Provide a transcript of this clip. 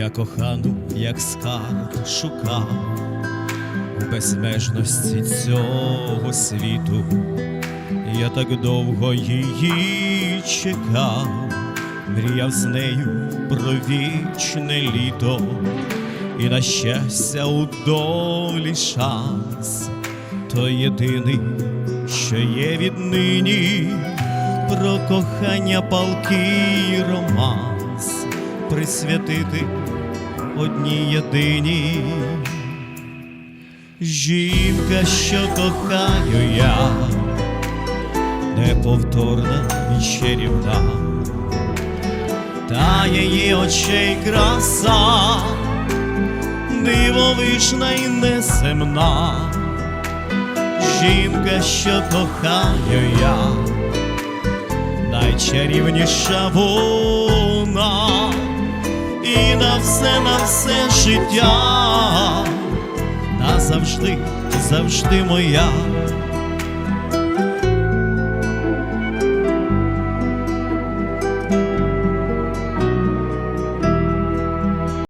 Я кохану, як скарб шукав. У безмежності цього світу. Я так довго її чекав, мріяв з нею про вічне літо, і на щастя у долі шанс, то єдиний, що є віднині, про кохання палкий романс присвятити одній єдиній. Жінка, що кохаю я, неповторна і чарівна, та її очей краса, дивовижна і неземна. Жінка, що кохаю я, найчарівніша вона, на все, на все життя назавжди, завжди моя.